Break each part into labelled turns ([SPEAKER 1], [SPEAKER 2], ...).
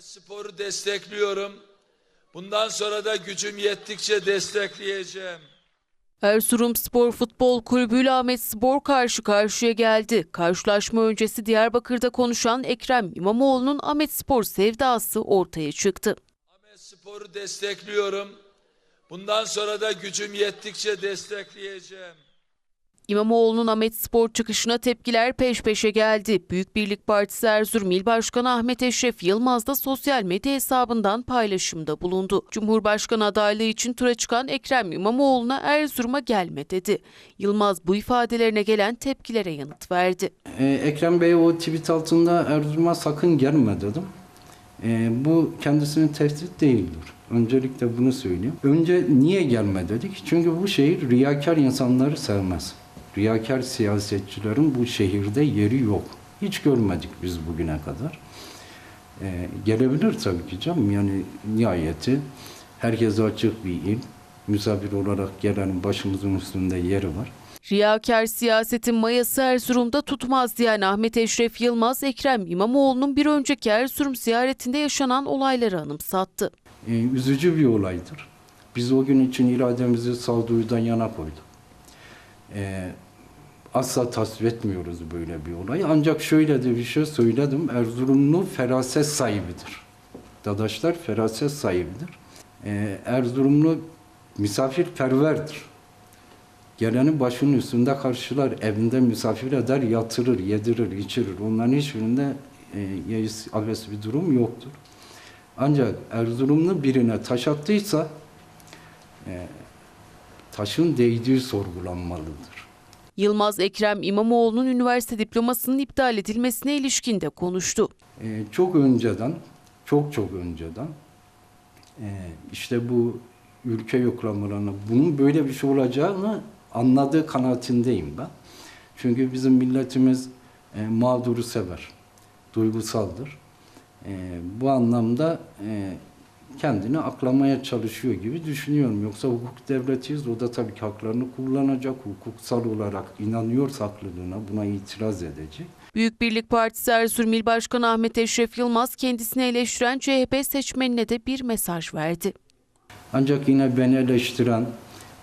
[SPEAKER 1] Sporu destekliyorum. Bundan sonra da gücüm yettikçe destekleyeceğim.
[SPEAKER 2] Erzurum Spor Futbol Kulübü ile Ahmet Spor karşı karşıya geldi. Karşılaşma öncesi Diyarbakır'da konuşan Ekrem İmamoğlu'nun Ahmet Spor sevdası ortaya çıktı.
[SPEAKER 1] Ahmet Sporu destekliyorum. Bundan sonra da gücüm yettikçe destekleyeceğim.
[SPEAKER 2] İmamoğlu'nun Ahmet Spor çıkışına tepkiler peş peşe geldi. Büyük Birlik Partisi Erzurum İl Başkanı Ahmet Eşref Yılmaz da sosyal medya hesabından paylaşımda bulundu. Cumhurbaşkanı adaylığı için tura çıkan Ekrem İmamoğlu'na Erzurum'a gelme dedi. Yılmaz bu ifadelerine gelen tepkilere yanıt verdi.
[SPEAKER 3] Ee, Ekrem Bey o tweet altında Erzurum'a sakın gelme dedim. Ee, bu kendisinin tehdit değildir. Öncelikle bunu söyleyeyim. Önce niye gelme dedik? Çünkü bu şehir riyakar insanları sevmez. Riyakar siyasetçilerin bu şehirde yeri yok. Hiç görmedik biz bugüne kadar. Ee, gelebilir tabii ki canım. Yani nihayeti herkese açık bir il. Misafir olarak gelenin başımızın üstünde yeri var.
[SPEAKER 2] Riyakar siyasetin mayası Erzurum'da tutmaz diyen Ahmet Eşref Yılmaz, Ekrem İmamoğlu'nun bir önceki Erzurum ziyaretinde yaşanan olayları anımsattı.
[SPEAKER 3] e, üzücü bir olaydır. Biz o gün için irademizi sağduyudan yana koyduk. E, asla tasvip etmiyoruz böyle bir olayı. Ancak şöyle de bir şey söyledim. Erzurumlu feraset sahibidir. Dadaşlar feraset sahibidir. E, Erzurumlu misafirperverdir. Geleni başının üstünde karşılar, evinde misafir eder, yatırır, yedirir, içirir. Onların hiçbirinde e, yeis, bir durum yoktur. Ancak Erzurumlu birine taş attıysa e, taşın değdiği sorgulanmalıdır.
[SPEAKER 2] Yılmaz Ekrem İmamoğlu'nun üniversite diplomasının iptal edilmesine ilişkin de konuştu.
[SPEAKER 3] E, çok önceden, çok çok önceden e, işte bu ülke yoklamalarına bunun böyle bir şey olacağını anladığı kanaatindeyim ben. Çünkü bizim milletimiz e, mağduru sever, duygusaldır. E, bu anlamda e, kendini aklamaya çalışıyor gibi düşünüyorum. Yoksa hukuk devletiyiz. O da tabii ki haklarını kullanacak. Hukuksal olarak inanıyor haklılığına. Buna itiraz edecek.
[SPEAKER 2] Büyük Birlik Partisi Erzurum İl Başkanı Ahmet Eşref Yılmaz kendisini eleştiren CHP seçmenine de bir mesaj verdi.
[SPEAKER 3] Ancak yine beni eleştiren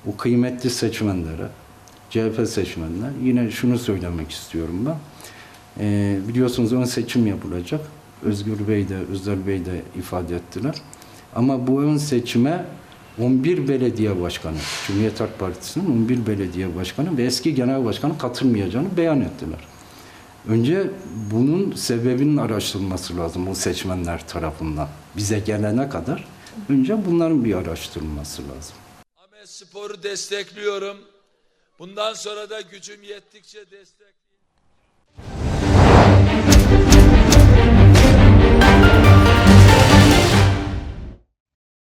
[SPEAKER 3] o kıymetli seçmenlere, CHP seçmenler yine şunu söylemek istiyorum ben. Ee, biliyorsunuz ön seçim yapılacak. Özgür Bey de, Özel Bey de ifade ettiler. Ama bu ön seçime 11 belediye başkanı, Cumhuriyet Halk Partisi'nin 11 belediye başkanı ve eski genel başkanı katılmayacağını beyan ettiler. Önce bunun sebebinin araştırılması lazım o seçmenler tarafından. Bize gelene kadar önce bunların bir araştırılması lazım.
[SPEAKER 1] Ahmet Sporu destekliyorum. Bundan sonra da gücüm yettikçe destek